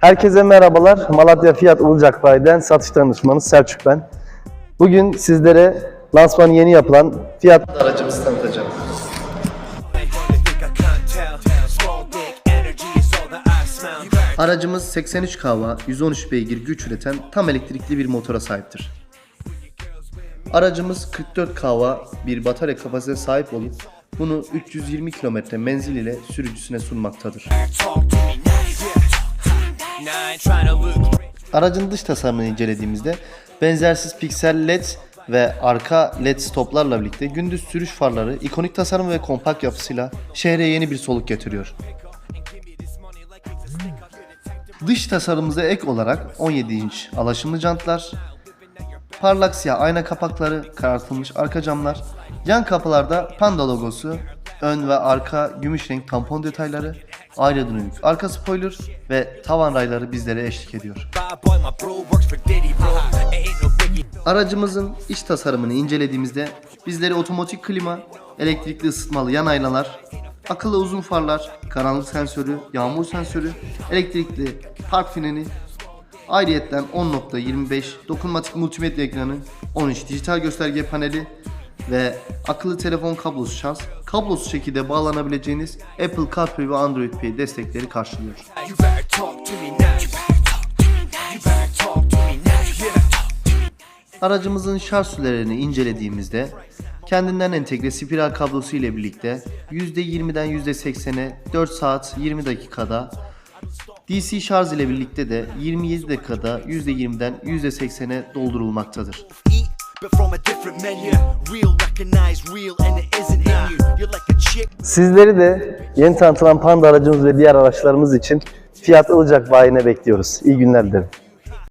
Herkese merhabalar. Malatya Fiyat Ilıcak Bayi'den satış danışmanı Selçuk ben. Bugün sizlere lansmanı yeni yapılan Fiat aracımızı tanıtacağım. Aracımız 83 kW, 113 beygir güç üreten tam elektrikli bir motora sahiptir. Aracımız 44 kW bir batarya kapasitesine sahip olup bunu 320 km menzil ile sürücüsüne sunmaktadır. Aracın dış tasarımını incelediğimizde benzersiz piksel led ve arka led stoplarla birlikte gündüz sürüş farları ikonik tasarım ve kompakt yapısıyla şehre yeni bir soluk getiriyor. Dış tasarımımıza ek olarak 17 inç alaşımlı jantlar, parlak siyah ayna kapakları, karartılmış arka camlar, yan kapılarda panda logosu, ön ve arka gümüş renk tampon detayları, aerodinamik arka spoiler ve tavan rayları bizlere eşlik ediyor. Aracımızın iç tasarımını incelediğimizde bizleri otomatik klima, elektrikli ısıtmalı yan aynalar, akıllı uzun farlar, karanlık sensörü, yağmur sensörü, elektrikli park freni, ayrıyetten 10.25 dokunmatik multimedya ekranı, 13 dijital gösterge paneli ve akıllı telefon kablosuz şarj, kablosuz şekilde bağlanabileceğiniz Apple CarPlay ve Android Pay destekleri karşılıyor. Aracımızın şarj sürelerini incelediğimizde kendinden entegre spiral kablosu ile birlikte %20'den %80'e 4 saat 20 dakikada DC şarj ile birlikte de 27 dakikada %20'den %80'e doldurulmaktadır. But from a different menu. Real, recognize real, and it isn't in you. You're like a chick. Sizleri de yeni tanıtılan Panda aracımız ve diğer araçlarımız için Fiyat Ilıcak bayine bekliyoruz. İyi günler dilerim.